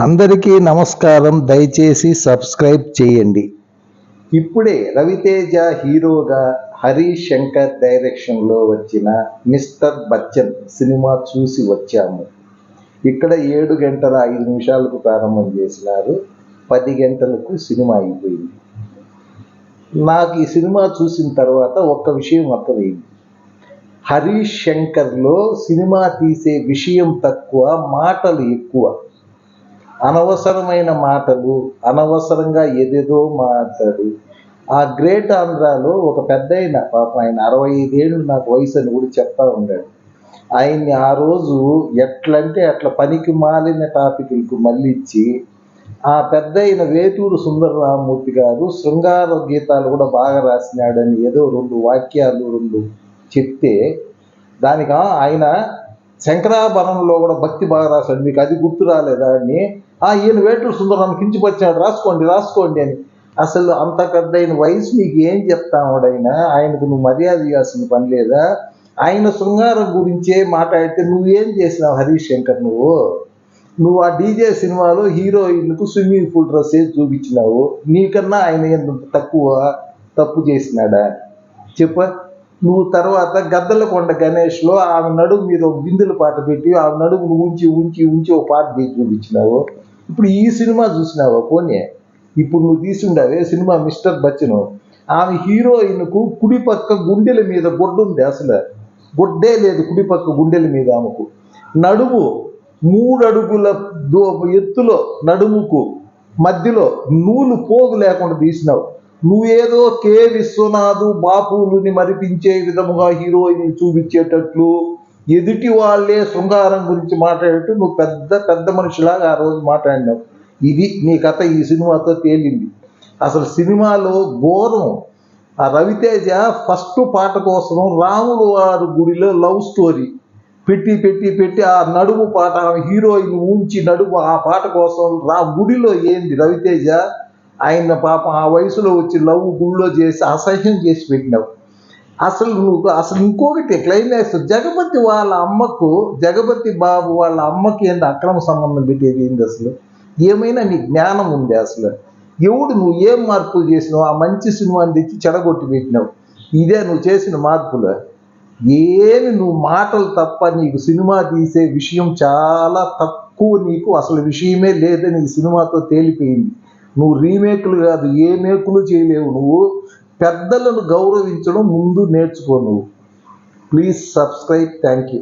అందరికీ నమస్కారం. దయచేసి సబ్స్క్రైబ్ చేయండి. ఇప్పుడే రవితేజ హీరోగా హరీష్ శంకర్ డైరెక్షన్లో వచ్చిన మిస్టర్ బచ్చన్ సినిమా చూసి వచ్చాము. ఇక్కడ ఏడు గంటల ఐదు నిమిషాలకు ప్రారంభం చేసినారు. పది గంటలకు సినిమా అయిపోయింది. నాకు ఈ సినిమా చూసిన తర్వాత ఒక్క విషయం అర్థమైంది. హరీష్ శంకర్లో సినిమా తీసే విషయం తక్కువ మాటలు ఎక్కువ. అనవసరమైన మాటలు అనవసరంగా ఏదేదో మాట్లాడు. ఆ గ్రేట్ ఆంధ్రాలో ఒక పెద్ద ఆయన పాపం ఆయన అరవై ఐదేళ్ళు నాకు వయసు అని కూడా చెప్తా ఉన్నాడు ఆయన్ని ఆ రోజు ఎట్లంటే అట్లా పనికి మాలిన టాపిక్లకు మళ్ళించి ఆ పెద్ద అయిన వేటూరు సుందరరామమూర్తి గారు శృంగార గీతాలు కూడా బాగా రాసినాడని ఏదో రెండు వాక్యాలు రెండు చెప్తే దానికి ఆయన శంకరాభరణంలో కూడా భక్తి బాగా రాశాడు. మీకు అది గుర్తు రాలేదా అని ఆ ఈయన వేటూరు సుందరరామ కించిపచ్చాడు రాసుకోండి రాసుకోండి అని. అసలు అంత పెద్ద అయిన వయసు నీకు ఏం చెప్తాడు ఆయనకు నువ్వు మర్యాద ఇవ్వాల్సిన పని లేదా? ఆయన శృంగారం గురించే మాట్లాడితే నువ్వేం చేసినావు హరీష్ శంకర్ నువ్వు? నువ్వు ఆ డీజే సినిమాలో హీరోయిన్కు స్విమ్మింగ్ పూల్ డ్రెస్ వేసి చూపించినావు. నీకన్నా ఆయన ఎంత తక్కువ తప్పు చేసినాడా? చెప్ప. నువ్వు తర్వాత గద్దలకొండ గణేష్లో ఆమె నడుము మీద ఒక బిందెల పాట పెట్టి ఆమె నడుమును ఉంచి ఉంచి ఉంచి ఒక పాట తీసి చూపించినావు. ఇప్పుడు ఈ సినిమా చూసినావా పోనీ? ఇప్పుడు నువ్వు తీసుండావే సినిమా మిస్టర్ బచ్చను. ఆమె హీరోయిన్కు కుడి పక్క గుండెల మీద బొడ్డు ఉంది అసలు. బొడ్డే లేదు కుడి పక్క గుండెల మీద ఆమెకు. నడుము మూడు అడుగుల దో- ఎత్తులో నడుముకు మధ్యలో నూలు పోగు లేకుండా తీసినావు. నువ్వేదో కే విశ్వనాథు బాపులుని మరిపించే విధముగా హీరోయిన్ చూపించేటట్లు ఎదుటి వాళ్ళే శృంగారం గురించి మాట్లాడేట్టు నువ్వు పెద్ద పెద్ద మనిషిలాగా ఆ రోజు మాట్లాడినావు. ఇది నీ కథ ఈ సినిమాతో తేలింది. అసలు సినిమాలో ఘోరం ఆ రవితేజ ఫస్ట్ పాట కోసం రాములు వారి గుడిలో లవ్ స్టోరీ పెట్టి పెట్టి పెట్టి ఆ నడుము పాట హీరోయిన్ ఉంచి నడుము ఆ పాట కోసం రా గుడిలో ఏంది రవితేజ? ఆయన పాపం ఆ వయసులో వచ్చి లవ్ గుళ్ళో చేసి అసహ్యం చేసి పెట్టినావు. అసలు నువ్వు అసలు ఇంకొకటి క్లైమాక్స్ జగపతి వాళ్ళ అమ్మకు జగపతి బాబు వాళ్ళ అమ్మకి ఏంటి అక్రమ సంబంధం పెట్టేది ఏంది అసలు? ఏమైనా నీ జ్ఞానం ఉంది అసలు? ఎవడు నువ్వు ఏం మార్పులు చేసినావు? ఆ మంచి సినిమాని తెచ్చి చెడగొట్టి పెట్టినావు. ఇదే నువ్వు చేసిన మార్పులు. ఏమి నువ్వు మాటలు తప్ప నీకు సినిమా తీసే విషయం చాలా తక్కువ నీకు. అసలు విషయమే లేదని సినిమాతో తేలిపోయింది. నువ్వు రీమేకులు కాదు ఏ మేకులు చేయలేవు. నువ్వు పెద్దలను గౌరవించడం ముందు నేర్చుకో నువ్వు. Please subscribe thank you